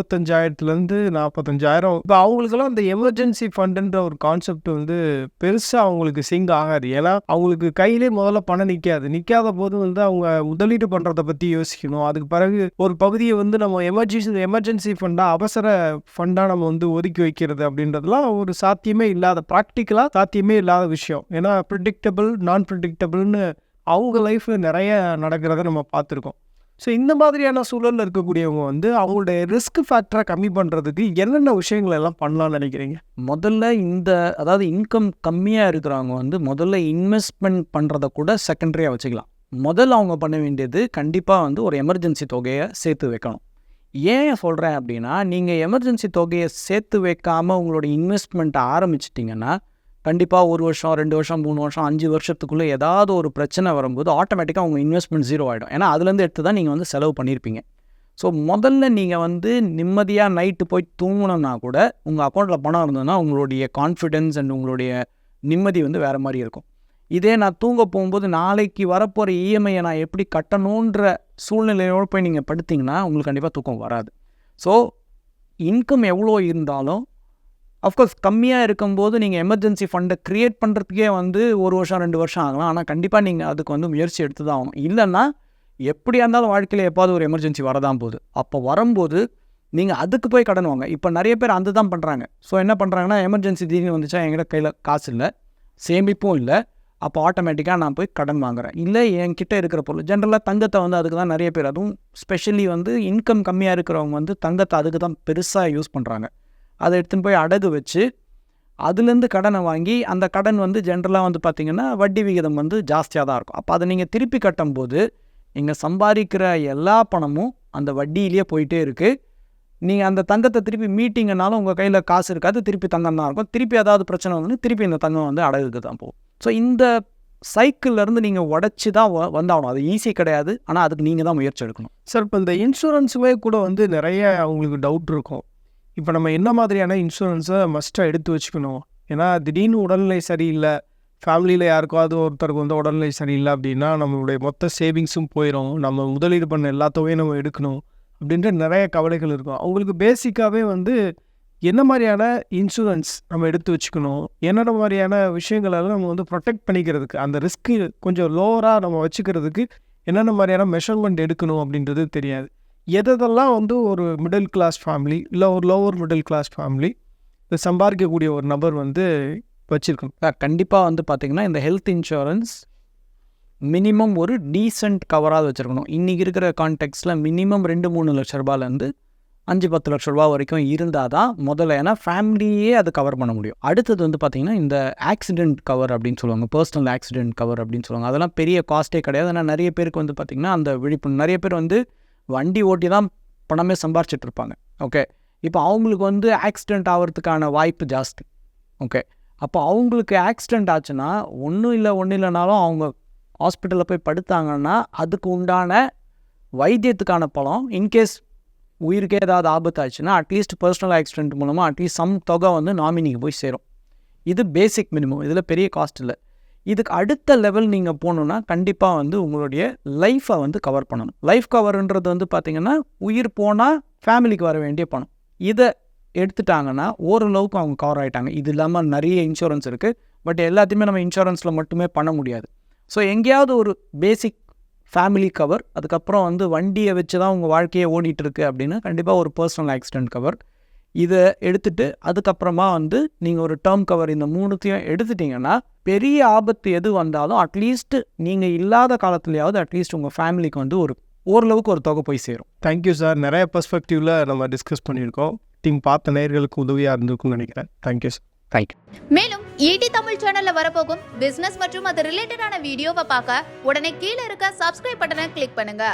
இருபத்தஞ்சாயிரத்துலேருந்து நாற்பத்தஞ்சாயிரம் இப்போ அவங்களுக்கெல்லாம் அந்த எமர்ஜென்சி ஃபண்டுன்ற ஒரு கான்செப்ட் வந்து பெருசாக அவங்களுக்கு சிங்க் ஆகாது. ஏன்னா அவங்களுக்கு கையிலே முதல்ல பணம் நிற்காது நிற்காத போது வந்து அவங்க முதலீடு பண்ணுறதை பற்றி யோசிக்கணும். அதுக்கு பிறகு ஒரு பகுதியை வந்து நம்ம எமர்ஜென்சி எமர்ஜென்சி ஃபண்டாக அவசர ஃபண்டாக நம்ம வந்து ஒதுக்கி வைக்கிறது அப்படின்றதுலாம் ஒரு சாத்தியமே இல்லாத ப்ராக்டிக்கலாக சாத்தியமே இல்லாத விஷயம். ஏன்னா ப்ரிடிக்டபிள் நான் ப்ரிடிக்டபிள்னு அவங்க லைஃப்பில் நிறைய நடக்கிறத நம்ம பார்த்துருக்கோம். ஸோ இந்த மாதிரியான சூழலில் இருக்கக்கூடியவங்க வந்து அவங்களுடைய ரிஸ்க் ஃபேக்டரை கம்மி பண்ணுறதுக்கு என்னென்ன விஷயங்கள் எல்லாம் பண்ணலாம்னு நினைக்கிறீங்க? முதல்ல இந்த அதாவது இன்கம் கம்மியாக இருக்கிறவங்க வந்து முதல்ல இன்வெஸ்ட்மெண்ட் பண்ணுறத கூட செகண்டரியாக வச்சுக்கலாம். முதல்ல அவங்க பண்ண வேண்டியது கண்டிப்பாக வந்து ஒரு எமர்ஜென்சி தொகையை சேர்த்து வைக்கணும். ஏன் சொல்கிறேன் அப்படின்னா நீங்கள் எமர்ஜென்சி தொகையை சேர்த்து வைக்காமல் உங்களோட இன்வெஸ்ட்மெண்ட்டை ஆரம்பிச்சிட்டிங்கன்னா கண்டிப்பாக ஒரு வருஷம் ரெண்டு வருஷம் மூணு வருஷம் அஞ்சு வருஷத்துக்குள்ளே ஏதாவது ஒரு பிரச்சனை வரும்போது ஆட்டோமேட்டிக்காக உங்கள் இன்வெஸ்ட்மெண்ட் ஜீரோ ஆகிடும் ஏன்னா அதுலேருந்து எடுத்து தான் நீங்கள் வந்து செலவு பண்ணியிருப்பீங்க ஸோ முதல்ல நீங்கள் வந்து நிம்மதியாக நைட்டு போய் தூங்கணும்னா கூட உங்கள் அக்கௌண்ட்டில் பணம் இருந்ததுன்னா உங்களுடைய கான்ஃபிடென்ஸ் அண்ட் உங்களுடைய நிம்மதி வந்து வேறு மாதிரி இருக்கும். இதே நான் தூங்க போகும்போது நாளைக்கு வரப்போகிற இஎம்ஐயை நான் எப்படி கட்டணுன்ற சூழ்நிலையோடு போய் நீங்கள் படுத்திங்கன்னா உங்களுக்கு கண்டிப்பாக தூக்கம் வராது. ஸோ இன்கம் எவ்வளோ இருந்தாலும் அஃப்கோர்ஸ் கம்மியாக இருக்கும்போது நீங்கள் எமர்ஜென்சி ஃபண்டை க்ரியேட் பண்ணுறதுக்கே வந்து ஒரு வருஷம் ரெண்டு வருஷம் ஆகலாம். ஆனால் கண்டிப்பாக நீங்கள் அதுக்கு வந்து முயற்சி எடுத்து தான் ஆகணும். இல்லைன்னா எப்படியா இருந்தாலும் வாழ்க்கையில் எப்பாவது ஒரு எமர்ஜென்சி வரதான் போகுது. அப்போ வரும்போது நீங்கள் அதுக்கு போய் கடன் வாங்க. இப்போ நிறைய பேர் அந்த தான் பண்ணுறாங்க ஸோ என்ன பண்ணுறாங்கன்னா எமர்ஜென்சி திடீர்னு வந்துச்சா என்கிட்ட கையில் காசு இல்லை. சேமிப்பும் இல்லை. அப்போ ஆட்டோமேட்டிக்காக நான் போய் கடன் வாங்குறேன். இல்லை என்கிட்ட இருக்கிற பொருள் ஜென்ரலாக தங்கத்தை வந்து அதுக்கு தான் நிறைய பேர் அதுவும் ஸ்பெஷலி வந்து இன்கம் கம்மியாக இருக்கிறவங்க வந்து தங்கத்தை அதுக்கு தான் பெருசாக யூஸ் பண்ணுறாங்க அதை எடுத்துன்னு போய் அடகு வச்சு அதுலேருந்து கடனை வாங்கி அந்த கடன் வந்து ஜென்ரலாக வந்து பார்த்திங்கன்னா வட்டி விகிதம் வந்து ஜாஸ்தியாக தான் இருக்கும். அப்போ அதை நீங்கள் திருப்பி கட்டும்போது நீங்கள் சம்பாதிக்கிற எல்லா பணமும் அந்த வட்டியிலேயே போயிட்டே இருக்குது நீங்கள் அந்த தங்கத்தை திருப்பி மீட்டிங்கனாலும் உங்கள் கையில் காசு இருக்காது திருப்பி தங்கம் தான் இருக்கும். திருப்பி ஏதாவது பிரச்சனை வந்து திருப்பி இந்த தங்கம் வந்து அடகுக்கு தான் போகும். ஸோ இந்த சைக்கிள்லேருந்து நீங்கள் உடச்சி தான் வ- வந்தாகணும். அது ஈஸி கிடையாது. ஆனால் அதுக்கு நீங்கள் தான் முயற்சி எடுக்கணும். சார் இப்போ இந்த இன்சூரன்ஸுமே கூட வந்து நிறைய அவங்களுக்கு டவுட் இருக்கும். இப்போ நம்ம என்ன மாதிரியான இன்சூரன்ஸை மஸ்ட்டாக எடுத்து வச்சுக்கணும்? ஏன்னா திடீர்னு உடல்நிலை சரியில்லை ஃபேமிலியில் யாருக்காவது ஒருத்தருக்கு வந்து உடல்நிலை சரியில்லை அப்படின்னா நம்மளுடைய மொத்த சேவிங்ஸும் போயிடும் நம்ம முதலீடு பண்ண எல்லாத்தையும் நம்ம எடுக்கணும் அப்படின்ற நிறைய கவலைகள் இருக்கும். அவங்களுக்கு பேசிக்காகவே வந்து என்ன மாதிரியான இன்சூரன்ஸ் நம்ம எடுத்து வச்சுக்கணும்? என்னென்ன மாதிரியான விஷயங்களெல்லாம் நம்ம வந்து ப்ரொடெக்ட் பண்ணிக்கிறதுக்கு அந்த ரிஸ்க்கு கொஞ்சம் லோவராக நம்ம வச்சுக்கிறதுக்கு என்னென்ன மாதிரியான மெஷர்மெண்ட் எடுக்கணும் அப்படின்றது தெரியாது. எதெல்லாம் வந்து ஒரு மிடில் கிளாஸ் ஃபேமிலி இல்லை ஒரு லோவர் மிடில் கிளாஸ் ஃபேமிலி சம்பாதிக்கக்கூடிய ஒரு நபர் வந்து வச்சுருக்கணும். கண்டிப்பாக வந்து பார்த்திங்கன்னா இந்த ஹெல்த் இன்சூரன்ஸ் மினிமம் ஒரு டீசெண்ட் கவராக வச்சுருக்கணும். இன்றைக்கி இருக்கிற கான்டெக்ட்ஸில் மினிமம் ரெண்டு மூணு லட்ச ரூபாலேருந்து அஞ்சு பத்து லட்ச ரூபா வரைக்கும் இருந்தால் தான் முதல்ல ஏன்னா ஃபேமிலியே அது கவர் பண்ண முடியும். அடுத்தது வந்து பார்த்திங்கன்னா இந்த ஆக்சிடென்ட் கவர் அப்படின்னு சொல்லுவாங்க பர்சனல் ஆக்சிடென்ட் கவர் அப்படின்னு சொல்லுவாங்க. அதெல்லாம் பெரிய காஸ்ட்டே கிடையாது. ஆனால் நிறைய பேருக்கு வந்து பார்த்திங்கன்னா அந்த விழிப்புணர்வு நிறைய பேர் வந்து வண்டி ஓட்டி தான் பணமே சம்பாரிச்சிட்டு இருப்பாங்க ஓகே இப்போ அவங்களுக்கு வந்து ஆக்சிடெண்ட் ஆகிறதுக்கான வாய்ப்பு ஜாஸ்தி. ஓகே அப்போ அவங்களுக்கு ஆக்சிடெண்ட் ஆச்சுன்னா ஒன்றும் இல்லை ஒன்றும் இல்லைனாலும் அவங்க ஹாஸ்பிட்டலில் போய் படுத்தாங்கன்னா அதுக்கு உண்டான வைத்தியத்துக்கான பணம் இன்கேஸ் உயிருக்கே ஏதாவது ஆபத்து ஆச்சுன்னா அட்லீஸ்ட் பர்சனல் ஆக்சிடென்ட் மூலமாக அட்லீஸ்ட் சம் தொகை வந்து நாமினிக்கு போய் சேரும். இது பேசிக் மினிமம் இதில் பெரிய காஸ்ட் இல்லை. இதுக்கு அடுத்த லெவல் நீங்கள் போகணுன்னா கண்டிப்பாக வந்து உங்களுடைய லைஃப்பை வந்து கவர் பண்ணணும். லைஃப் கவர்ன்றது வந்து பார்த்திங்கன்னா உயிர் போனால் ஃபேமிலிக்கு வர வேண்டிய பணம். இதை எடுத்துட்டாங்கன்னா ஓரளவுக்கு அவங்க கவர் ஆகிட்டாங்க இது இல்லாமல் நிறைய இன்சூரன்ஸ் இருக்குது பட் எல்லாத்தையுமே நம்ம இன்சூரன்ஸில் மட்டுமே பண்ண முடியாது. ஸோ எங்கேயாவது ஒரு பேசிக் ஃபேமிலி கவர் அதுக்கப்புறம் வந்து வண்டியை வச்சு தான் உங்கள் வாழ்க்கையே ஓடிட்டுருக்கு அப்படின்னு அப்படின்னா கண்டிப்பாக ஒரு பர்சனல் ஆக்சிடென்ட் கவர் இதை எடுத்துட்டு அதுக்கப்புறமா வந்து நீங்கள் ஒரு டேர்ம் கவர் இந்த மூணுத்தையும் எடுத்துட்டிங்கன்னா பெரிய ஆபத்து எது வந்தாலும் அட்லீஸ்ட் நீங்கள் இல்லாத காலத்துலையாவது அட்லீஸ்ட் உங்கள் ஃபேமிலிக்கு வந்து ஒரு ஓரளவுக்கு ஒரு தொகை போய் சேரும். தேங்க்யூ சார் நிறைய பெர்ஸ்பெக்டிவில் நம்ம டிஸ்கஸ் பண்ணியிருக்கோம். டீம் பார்த்த நேயர்களுக்கு உதவியாக இருந்திருக்கும்னு நினைக்கிறேன். Thank you sir thank you மேலும் ஈடி தமிழ் சேனல்ல வரப்போகும் பிசினஸ் மற்றும் அது ரிலேட்டடான வீடியோவை பார்க்க உடனே கீழே இருக்க சப்ஸ்கிரைப் பட்டனை கிளிக் பண்ணுங்க.